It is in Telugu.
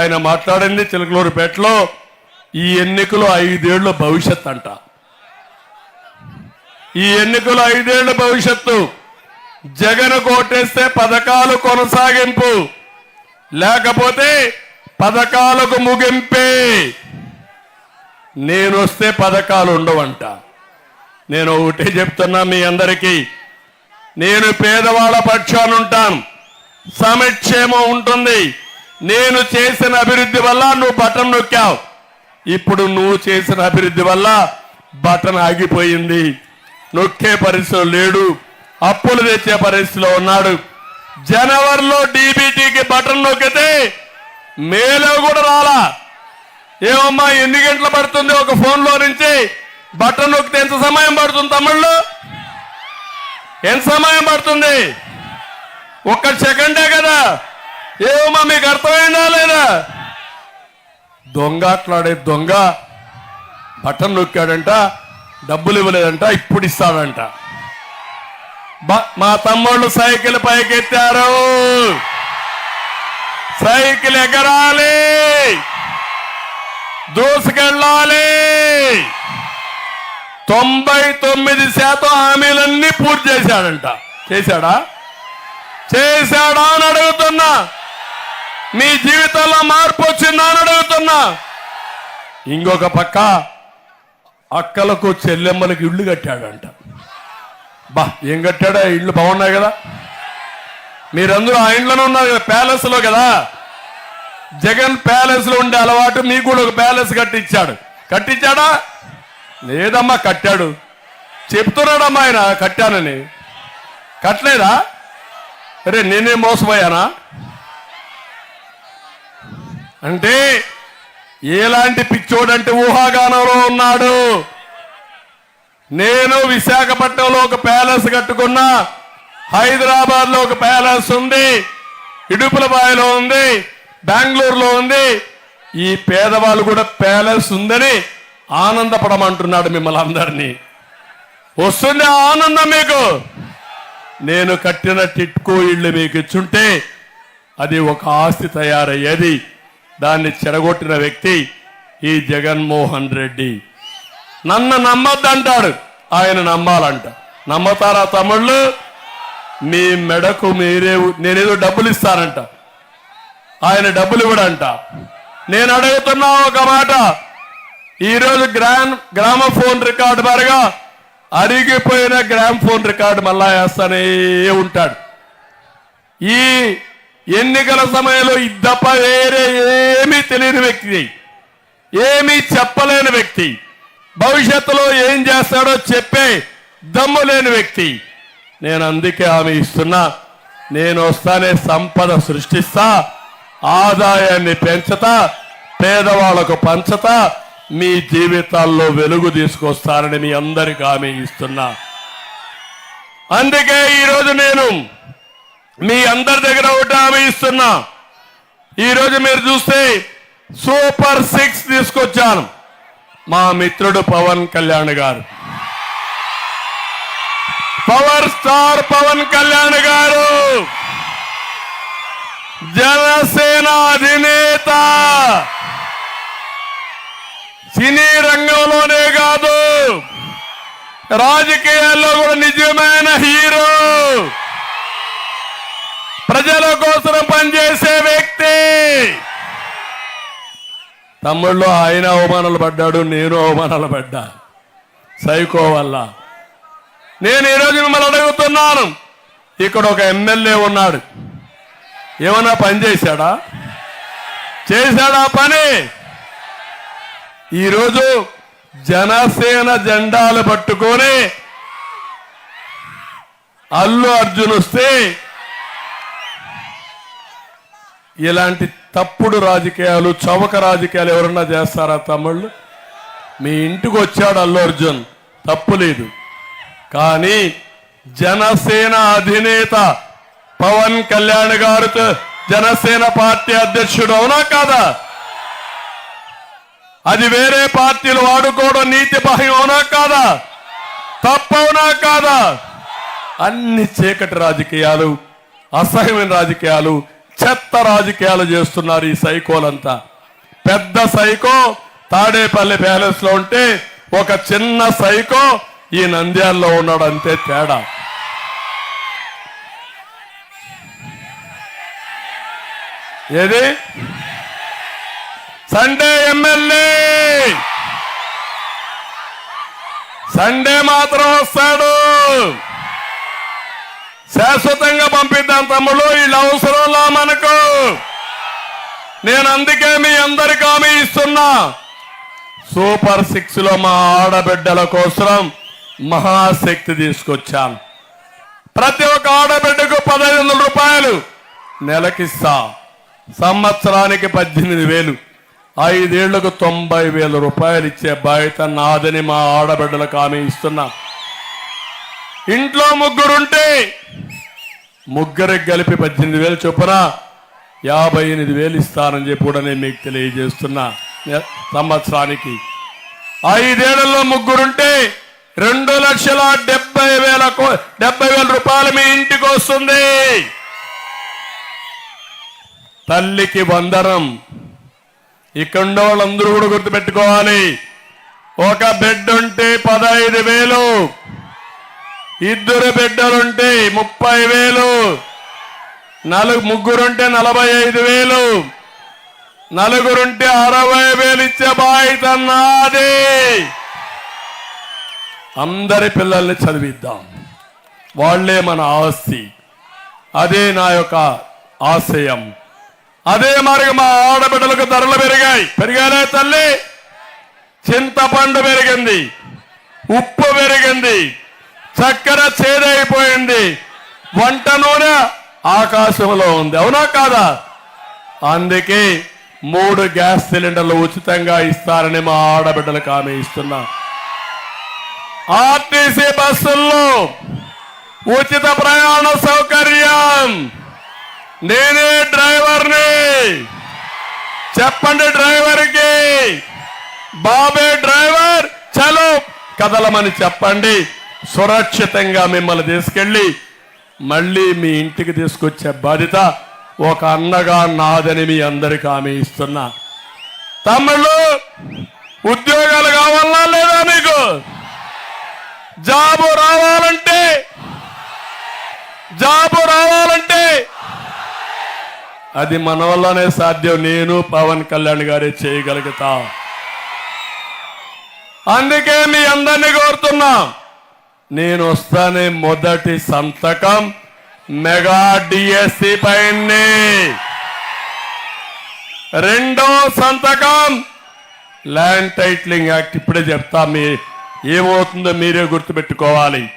ఆయన మాట్లాడింది చిలకలూరుపేటలో ఈ ఎన్నికలు ఐదేళ్ళ భవిష్యత్ అంట. ఈ ఎన్నికలు ఐదేళ్ళ భవిష్యత్తు జగన్ కోటేస్తే పథకాలు కొనసాగింపు లేకపోతే పథకాలకు ముగింపే. నేను వస్తే పథకాలు ఉండవంట. నేను ఒకటే చెప్తున్నా మీ అందరికీ నేను పేదవాళ్ళ పక్షాన ఉంటాను సమక్షేమం ఉంటుంది. నేను చేసిన అభివృద్ధి వల్ల నువ్వు బటన్ నొక్కావు. ఇప్పుడు నువ్వు చేసిన అభివృద్ధి వల్ల బటన్ ఆగిపోయింది. నొక్కే పరిస్థితిలో లేడు. అప్పులు తెచ్చే పరిస్థితిలో ఉన్నాడు. జనవరిలో డీబీటీకి బటన్ నొక్కితే మేలో కూడా రాలా. ఏమమ్మా ఎన్ని గంటలు పడుతుంది ఒక ఫోన్లో నుంచి? బటన్ నొక్కితే ఎంత సమయం పడుతుంది తమ్ముళ్ళు? ఎంత సమయం పడుతుంది? ఒక్క సెకండే కదా. ఏమో మీకు అర్థమైందా లేదా? దొంగ అట్లాడే దొంగ బటన్ నొక్కాడంట డబ్బులు ఇవ్వలేదంట ఇప్పుడు ఇస్తాడంట. మా తమ్ముళ్ళు సైకిల్ పైకెత్తారు. సైకిల్ ఎగరాలి. దూసుకెళ్ళాలి. తొంభై తొమ్మిది శాతం హామీలన్నీ పూర్తి చేశాడంట. చేశాడా? చేశాడా అని అడుగుతున్నా. మీ జీవితంలో మార్పు వచ్చిందని అడుగుతున్నా. ఇంకొక పక్క అక్కలకు చెల్లెమ్మలకు ఇళ్ళు కట్టాడంట. బా ఏం కట్టాడా? ఇళ్ళు బాగున్నాయి కదా. మీరందరూ ఆ ఇంట్లోనే ఉన్నారు కదా ప్యాలెస్లో కదా. జగన్ ప్యాలెస్లో ఉండే అలవాటు మీకు కూడా ఒక ప్యాలెస్ కట్టించాడు. కట్టించాడా? లేదమ్మా కట్టాడు. చెప్తున్నాడమ్మా ఆయన కట్టానని. కట్టలేదా? అరే నేనే మోసపోయానా? అంటే ఎలాంటి పిచ్చోడంటే ఊహాగానంలో ఉన్నాడు. నేను విశాఖపట్నంలో ఒక ప్యాలెస్ కట్టుకున్నా హైదరాబాద్లో ఒక ప్యాలెస్ ఉంది ఇడుపులబాయిలో ఉంది బెంగళూరులో ఉంది. ఈ పేదవాళ్ళు కూడా ప్యాలెస్ ఉందని ఆనందపడమంటున్నాడు మిమ్మల్ని అందరినీ. వస్తుంది ఆనందం మీకు. నేను కట్టిన టిట్కో ఇళ్ళు మీకు ఇచ్చుంటే అది ఒక ఆస్తి తయారయ్యేది. దాన్ని చెడగొట్టిన వ్యక్తి ఈ జగన్మోహన్ రెడ్డి. నన్ను నమ్మద్దంటాడు. ఆయన నమ్మాలంట. నమ్మతారా తమ్ముళ్ళు? మీ మెడకు మీరే నేనేదో డబ్బులు ఇస్తానంట ఆయన డబ్బులు ఇవ్వడంట నేను అడుగుతున్నా ఒక మాట. ఈరోజు గ్రామ్ గ్రామ ఫోన్ రికార్డు మరగా అరిగిపోయిన గ్రామ్ ఫోన్ రికార్డు మళ్ళా వేస్తానే ఉంటాడు. ఈ ఎన్నికల సమయంలో ఇద్దప్ప వేరే ఏ తెలియని వ్యక్తి. ఏమీ చెప్పలేని వ్యక్తి. భవిష్యత్తులో ఏం చేస్తాడో చెప్పే దమ్ము లేని వ్యక్తి. నేను అందుకే హామీ ఇస్తున్నా. నేను వస్తానే సంపద సృష్టిస్తా. ఆదాయాన్ని పెంచుతా. పేదవాళ్ళకు పంచతా. మీ జీవితాల్లో వెలుగు తీసుకొస్తానని మీ అందరికి హామీ ఇస్తున్నా. అందుకే ఈరోజు నేను మీ అందరి దగ్గర ఒకటి హామీ ఇస్తున్నా. ఈరోజు మీరు చూస్తే సూపర్ సిక్స్ తీసుకొచ్చాను. మా మిత్రుడు పవన్ కళ్యాణ్ గారు. పవర్ స్టార్ పవన్ కళ్యాణ్ గారు. జనసేన అధినేత. సినీ రంగంలోనే కాదు రాజకీయాల్లో కూడా నిజమైన హీరో. ప్రజల కోసం పనిచేసే వ్యక్తి. తమ్ముళ్ళు ఆయన అవమానాలు పడ్డాడు నేను అవమానాలు పడ్డా. సైకో వల్ల. నేను ఈరోజు మిమ్మల్ని అడుగుతున్నాను. ఇక్కడ ఒక ఎమ్మెల్యే ఉన్నాడు. ఏమన్నా పని చేశాడా? చేశాడా పని? ఈరోజు జనసేన జెండాలు పట్టుకొని అల్లు అర్జున్ వస్తే ఇలాంటి తప్పుడు రాజకీయాలు చవక రాజకీయాలు ఎవరన్నా చేస్తారా తమ్ముళ్ళు? మీ ఇంటికి వచ్చాడు అల్లు అర్జున్. తప్పు లేదు. కానీ జనసేన అధినేత పవన్ కళ్యాణ్ గారితో జనసేన పార్టీ అధ్యక్షుడు అవునా కాదా? అది వేరే పార్టీలు వాడుకోవడం నీతి బాహ్యం అవునా కాదా? తప్పవునా కాదా? అన్ని చీకటి రాజకీయాలు అసహ్యమైన రాజకీయాలు చెత్త రాజకీయాలు చేస్తున్నారు ఈ సైకోలంతా. పెద్ద సైకో తాడేపల్లి ప్యాలెస్లో ఉంటే ఒక చిన్న సైకో ఈ నంద్యాల్లో ఉన్నాడు అంతే తేడా. ఏది? Sunday MLA! సండే మాత్రం వస్తాడు! శాశ్వతంగా పంపిద్దాం తమ్ముడు వీళ్ళు అవసరంలా మనకు. నేను అందుకే మీ అందరికి హామీ ఇస్తున్నా. సూపర్ సిక్స్లో మా ఆడబిడ్డల కోసం మహాశక్తి తీసుకొచ్చాను. ప్రతి ఒక్క ఆడబిడ్డకు పదహైదు వందల రూపాయలు నెలకిస్తా. సంవత్సరానికి పద్దెనిమిది వేలు. ఐదేళ్ళకు తొంభై వేల రూపాయలు ఇచ్చే బాధ్యత నాదని మా ఆడబిడ్డలకు హామీ ఇస్తున్నా. ఇంట్లో ముగ్గురుంటే ముగ్గురికి కలిపి పద్దెనిమిది వేలు చొప్పున యాభై ఎనిమిది వేలు ఇస్తానని చెప్పి కూడా నేను మీకు తెలియజేస్తున్నా. సంవత్సరానికి. ఐదేళ్ళలో ముగ్గురుంటే రెండు లక్షల డెబ్బై వేల డెబ్బై వేల రూపాయలు మీ ఇంటికి వస్తుంది. తల్లికి వందనం ఇక్కడ వాళ్ళందరూ కూడా గుర్తుపెట్టుకోవాలి. ఒక బెడ్ ఉంటే పదహైదు వేలు. ఇద్దరు బిడ్డలుంటే ముప్పై వేలు నలుగు ముగ్గురుంటే నలభై ఐదు వేలు నలుగురుంటే అరవై వేలు ఇచ్చే బాధ్యత నాది. అందరి పిల్లల్ని చదివిద్దాం. వాళ్ళే మన ఆస్తి. అదే నా యొక్క ఆశయం. అదే మరి మా ఆడబిడ్డలకు ధరలు పెరిగాయి. పెరిగానే తల్లి? చింతపండు పెరిగింది. ఉప్పు పెరిగింది. చక్కెర చేదైపోయింది. వంట నూనె ఆకాశంలో ఉంది. అవునా కాదా? అందుకే మూడు గ్యాస్ సిలిండర్లు ఉచితంగా ఇస్తారని మా ఆడబిడ్డలకు ఆమె ఇస్తున్నా. ఆర్టీసీ బస్సుల్లో ఉచిత ప్రయాణ సౌకర్యం. నేనే డ్రైవర్ని. చెప్పండి డ్రైవర్కి. బాబే డ్రైవర్ చలో. కదలమని చెప్పండి. సురక్షితంగా మిమ్మల్ని తీసుకెళ్ళి మళ్ళీ మీ ఇంటికి తీసుకొచ్చే బాధ్యత ఒక అన్నగా నాదని మీ అందరికి హామీ ఇస్తున్నా. తమ్ముళ్ళు ఉద్యోగాలు కావాలా లేదా మీకు? జాబు రావాలంటే జాబు రావాలంటే అది మన వల్లనే సాధ్యం. నేను పవన్ కళ్యాణ్ గారే చేయగలుగుతా. అందుకే మీ అందరినీ కోరుతున్నా. నేను వస్తానే మొదటి సంతకం మెగా డిఎస్సి పైనే. రెండో సంతకం ల్యాండ్ టైటిలింగ్ యాక్ట్. ఇప్పుడే చెప్తా మీ ఏమవుతుందో మీరే గుర్తుపెట్టుకోవాలి.